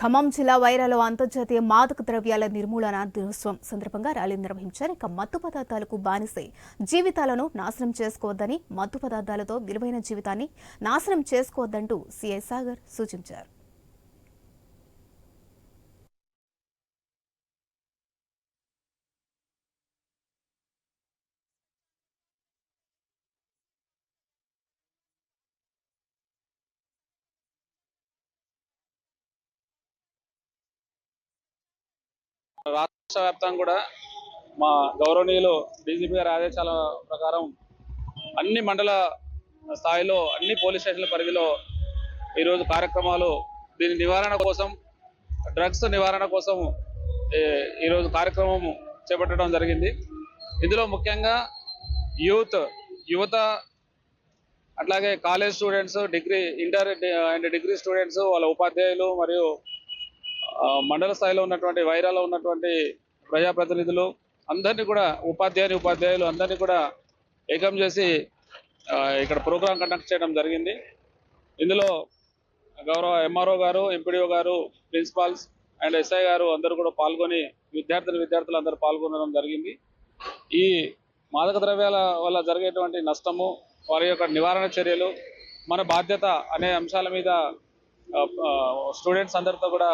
ఖమ్మం జిల్లా వైరాలో అంతర్జాతీయ మాదక ద్రవ్యాల నిర్మూలన దినోత్సవం సందర్భంగా ర్యాలీ నిర్వహించారు. ఇక మత్తు పదార్థాలకు బానిసై జీవితాలను నాశనం చేసుకోవద్దని మత్తు పదార్థాలతో విలువైన జీవితాన్ని నాశనం చేసుకోవద్దంటూ సిఐ సాగర్ సూచించారు. రాష్ట్ర వ్యాప్తంగా కూడా మా గౌరవనీయులు డీజీపీ గారి ఆదేశాల ప్రకారం అన్ని మండల స్థాయిలో అన్ని పోలీస్ స్టేషన్ల పరిధిలో ఈరోజు కార్యక్రమాలు దీని నివారణ కోసం డ్రగ్స్ నివారణ కోసం ఈ- ఈరోజు కార్యక్రమం చేపట్టడం జరిగింది. ఇందులో ముఖ్యంగా యూత్ యువత అట్లాగే college students degree inter and degree students వాళ్ళ ఉపాధ్యాయులు మరియు మండల స్థాయిలో ఉన్నటువంటి వైరాలో ఉన్నటువంటి ప్రజాప్రతినిధులు అందరినీ కూడా ఉపాధ్యాయుని ఉపాధ్యాయులు అందరినీ కూడా ఏకం చేసి ఇక్కడ ప్రోగ్రాం కండక్ట్ చేయడం జరిగింది. ఇందులో గౌరవ ఎంఆర్ఓ గారు ఎంపీడీఓ గారు ప్రిన్సిపాల్స్ అండ్ ఎస్ఐ గారు అందరూ కూడా పాల్గొని విద్యార్థులు విద్యార్థులు అందరూ పాల్గొనడం జరిగింది. ఈ మాదక ద్రవ్యాల వల్ల జరిగేటువంటి నష్టము వారి యొక్క నివారణ చర్యలు మన బాధ్యత అనే అంశాల మీద స్టూడెంట్స్ అందరితో కూడా